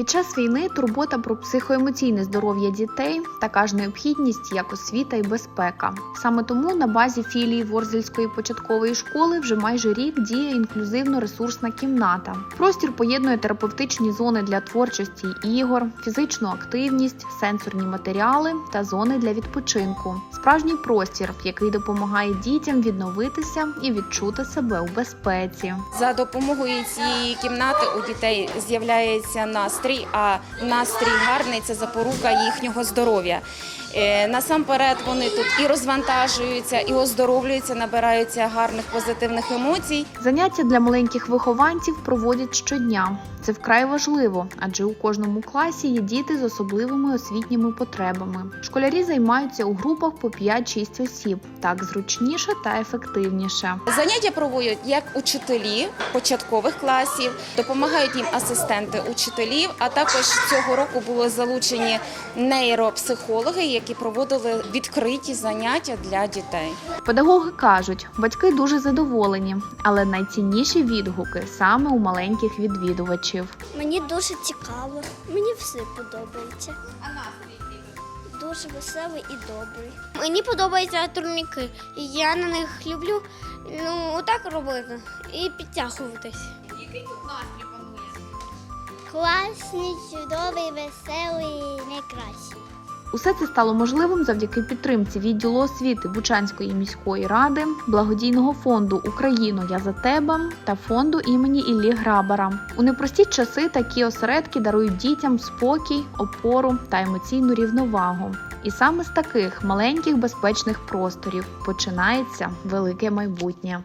Під час війни турбота про психоемоційне здоров'я дітей така ж необхідність, як освіта і безпека. Саме тому на базі філії Ворзельської початкової школи вже майже рік діє інклюзивно-ресурсна кімната. Простір поєднує терапевтичні зони для творчості ігор, фізичну активність, сенсорні матеріали та зони для відпочинку. Справжній простір, який допомагає дітям відновитися і відчути себе у безпеці. За допомогою цієї кімнати у дітей з'являється настрій, а настрій гарний це запорука їхнього здоров'я. Е, Насамперед вони тут і розвантажуються, і оздоровлюються, набираються гарних позитивних емоцій. Заняття для маленьких вихованців проводять щодня. Це вкрай важливо, адже у кожному класі є діти з особливими освітніми потребами. Школярі займаються у групах по 5-6 осіб, так зручніше та ефективніше. Заняття проводять як учителі початкових класів, допомагають їм асистенти учителів. А також цього року були залучені нейропсихологи, які проводили відкриті заняття для дітей. Педагоги кажуть, батьки дуже задоволені, але найцінніші відгуки саме у маленьких відвідувачів. Мені дуже цікаво. Мені все подобається. А настрій Дуже веселий і добрий. Мені подобаються турніки. І я на них люблю ну, отак робити і підтягуватись. Який тут настрій? Класний, чудовий, веселий, найкращий. Усе це стало можливим завдяки підтримці відділу освіти Бучанської міської ради, благодійного фонду Україну Я за тебе та фонду імені Іллі Грабара. У непрості часи такі осередки дарують дітям спокій, опору та емоційну рівновагу. І саме з таких маленьких безпечних просторів починається велике майбутнє.